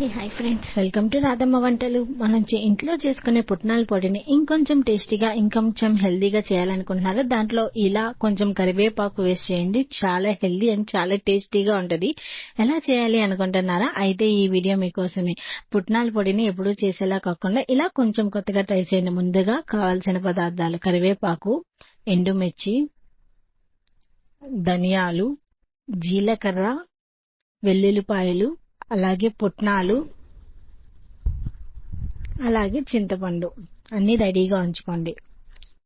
Hey hi friends. Welcome to Radhamma వంటలు. మనం ఇంట్లో చేసుకునే పుట్నాల పొడిని ఇంకొంచెం టేస్టీగా ఇంకొంచెం హెల్దీగా చేయాలనుకుంటున్నారు? దాంట్లో ఇలా కొంచెం కరివేపాకు వేస్ట్ చేయండి. చాలా హెల్దీ అండ్ చాలా టేస్టీగా ఉంటుంది. ఎలా చేయాలి అనుకుంటున్నారా? అయితే ఈ వీడియో మీకోసమే. పుట్నాల పొడిని ఎప్పుడూ చేసేలా కాకుండా ఇలా కొంచెం కొత్తగా ట్రై చేయండి. ముందుగా కావాల్సిన పదార్థాలు. కరివేపాకు ఎండుమిర్చి ధనియాలు జీలకర్ర వెల్లుల్లిపాయలు అలాగే పుట్నాలు అలాగే చింతపండు. అన్ని రెడీగా ఉంచుకోండి.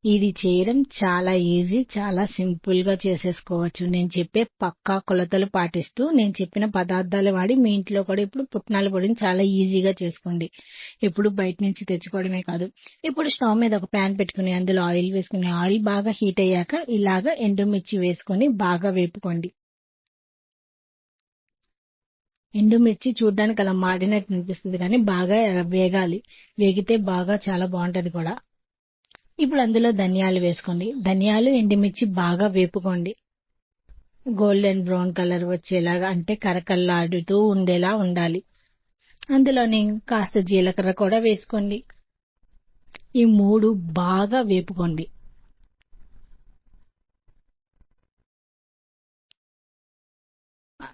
ఇది చేయడం చాలా ఈజీ చాలా సింపుల్గా చేసేసుకోవచ్చు. నేను చెప్పే పక్కా కొలతలు పాటిస్తూ నేను చెప్పిన పదార్థాలు వాడి మీ ఇంట్లో కూడా ఇప్పుడు పుట్నాల పొడిని చాలా ఈజీగా చేసుకోండి. ఇప్పుడు బయట నుంచి తెచ్చుకోవడమే కాదు. ఇప్పుడు స్టవ్ మీద ఒక ప్యాన్ పెట్టుకుని అందులో ఆయిల్ వేసుకుని ఆయిల్ బాగా హీట్ అయ్యాక ఇలాగ ఎండుమిర్చి వేసుకొని బాగా వేపుకోండి. ఎండుమిర్చి చూడడానికి అలా మాడినట్టు అనిపిస్తుంది కానీ బాగా వేగాలి. వేగితే బాగా చాలా బాగుంటది కూడా. ఇప్పుడు అందులో ధనియాలు వేసుకోండి. ధనియాలు ఎండుమిర్చి బాగా వేపుకోండి. గోల్డెన్ బ్రౌన్ కలర్ వచ్చేలాగా అంటే కరకల్లాడుతూ ఉండేలా ఉండాలి. అందులోని కాస్త జీలకర్ర కూడా వేసుకోండి. ఈ మూడు బాగా వేపుకోండి.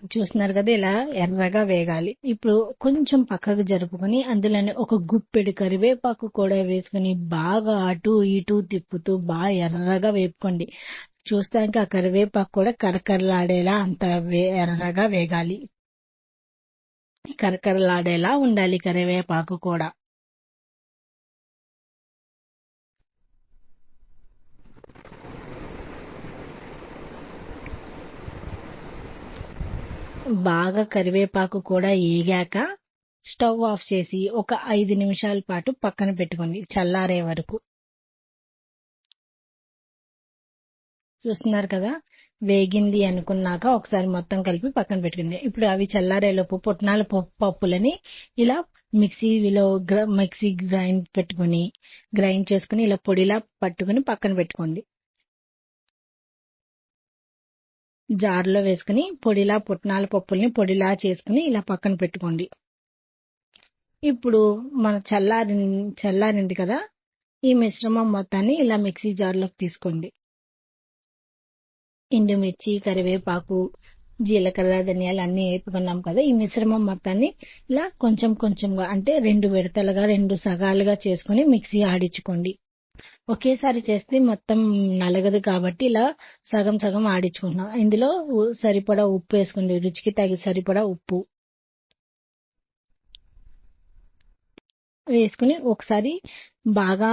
చూస్తున్నారు కదా ఇలా ఎర్రగా వేగాలి. ఇప్పుడు కొంచెం పక్కకు జరుపుకొని అందులోనే ఒక గుప్పెడు కరివేపాకు కూడా వేసుకుని బాగా అటు ఇటు తిప్పుతూ బాగా ఎర్రగా వేపుకోండి. చూస్తానికి ఆ కరివేపాకు కూడా కరకరలాడేలా అంత వే- ఎర్రగా వేగాలి. కరకరలాడేలా ఉండాలి కరివేపాకు కూడా. బాగా కరివేపాకు కూడా ఏగాక స్టవ్ ఆఫ్ చేసి ఒక ఐదు నిమిషాల పాటు పక్కన పెట్టుకోండి చల్లారే వరకు. చూస్తున్నారు కదా? వేగింది అనుకున్నాక ఒకసారి మొత్తం కలిపి పక్కన పెట్టుకుంది ఇప్పుడు అవి చల్లారేలోపు పుట్నాల పప్పు పప్పులని ఇలా మిక్సీలో గ్ర- మిక్సీ గ్రైండ్ పెట్టుకుని గ్రైండ్ చేసుకుని ఇలా పొడిలా పట్టుకుని పక్కన పెట్టుకోండి. జార్లో వేసుకుని పొడిలా పుట్నాల పప్పుల్ని పొడిలా చేసుకుని ఇలా పక్కన పెట్టుకోండి. ఇప్పుడు మన చల్లారి చల్లారింది కదా ఈ మిశ్రమం మొత్తాన్ని ఇలా మిక్సీ జార్లోకి తీసుకోండి. ఎండుమిర్చి కరివేపాకు జీలకర్ర ధనియాలు అన్నీ వేపుకున్నాం కదా ఈ మిశ్రమం మొత్తాన్ని ఇలా కొంచెం కొంచెంగా అంటే రెండు విడతలుగా రెండు సగాలుగా చేసుకుని మిక్సీ ఆడించుకోండి. ఒకేసారి చేస్తే మొత్తం నలగదు కాబట్టి ఇలా సగం సగం ఆడించుకుంటున్నాం. ఇందులో సరిపడా ఉప్పు వేసుకోండి. రుచికి తగి సరిపడా ఉప్పు వేసుకుని ఒకసారి బాగా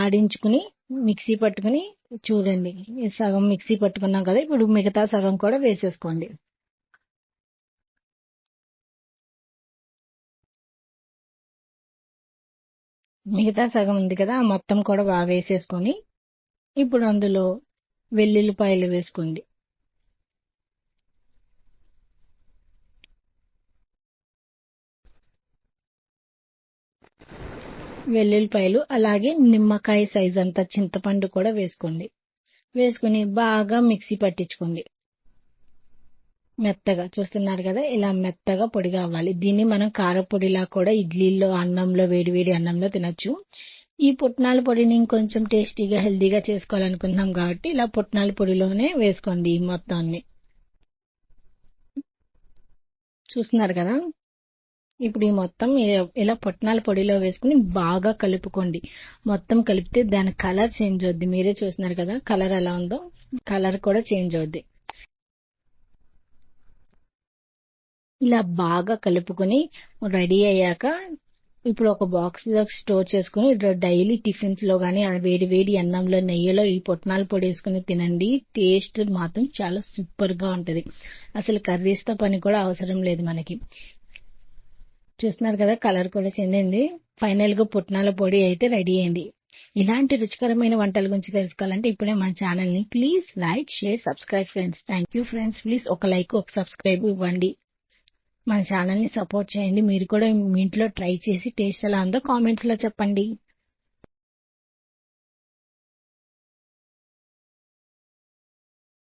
ఆడించుకుని మిక్సీ పట్టుకుని చూడండి. సగం మిక్సీ పట్టుకున్నాం కదా ఇప్పుడు మిగతా సగం కూడా వేసేసుకోండి. మిగతా సగం ఉంది కదా ఆ మొత్తం కూడా బాగా వేసేసుకొని ఇప్పుడు అందులో వెల్లుల్లిపాయలు వేసుకోండి. వెల్లుల్లిపాయలు అలాగే నిమ్మకాయ సైజ్ అంత చింతపండు కూడా వేసుకోండి. వేసుకుని బాగా మిక్సీ పట్టించుకోండి. మెత్తగా చూస్తున్నారు కదా ఇలా మెత్తగా పొడిగా అవ్వాలి దీన్ని మనం కారపొడిలా కూడా ఇడ్లీలో అన్నంలో వేడివేడి అన్నంలో తినొచ్చు. ఈ పుట్నాల పొడిని ఇంకొంచెం టేస్టీగా హెల్దీగా చేసుకోవాలనుకుంటున్నాం కాబట్టి ఇలా పుట్నాల పొడిలోనే వేసుకోండి ఈ మొత్తాన్ని. చూస్తున్నారు కదా? ఇప్పుడు ఈ మొత్తం ఇలా- ఇలా పుట్నాల పొడిలో వేసుకుని బాగా కలుపుకోండి. మొత్తం కలిపితే దాని కలర్ చేంజ్ అవుద్ది. మీరే చూస్తున్నారు కదా కలర్ ఎలా ఉందో? కలర్ కూడా చేంజ్ అవుద్ది. ఇలా బాగా కలుపుకొని రెడీ అయ్యాక ఇప్పుడు ఒక బాక్స్లో స్టోర్ చేసుకుని డైలీ టిఫిన్స్లో గానీ వేడి వేడి అన్నంలో నెయ్యిలో ఈ పొట్నాల పొడి వేసుకుని తినండి. టేస్ట్ మాత్రం చాలా సూపర్గా ఉంటది. అసలు కర్రీస్తో పని కూడా అవసరం లేదు మనకి. చూస్తున్నారు కదా కలర్ కూడా చెందింది ఫైనల్గా పుట్నాల పొడి అయితే రెడీ అయింది. ఇలాంటి రుచికరమైన వంటల గురించి తెలుసుకోవాలంటే ఇప్పుడే మన ఛానల్ని please like share subscribe friends thank you friends please ఒక లైక్ ఒక సబ్స్క్రైబ్ ఇవ్వండి. మన ఛానల్ని సపోర్ట్ చేయండి. మీరు కూడా మీ ఇంట్లో ట్రై చేసి టేస్ట్ ఎలా ఉందో కామెంట్స్లో చెప్పండి.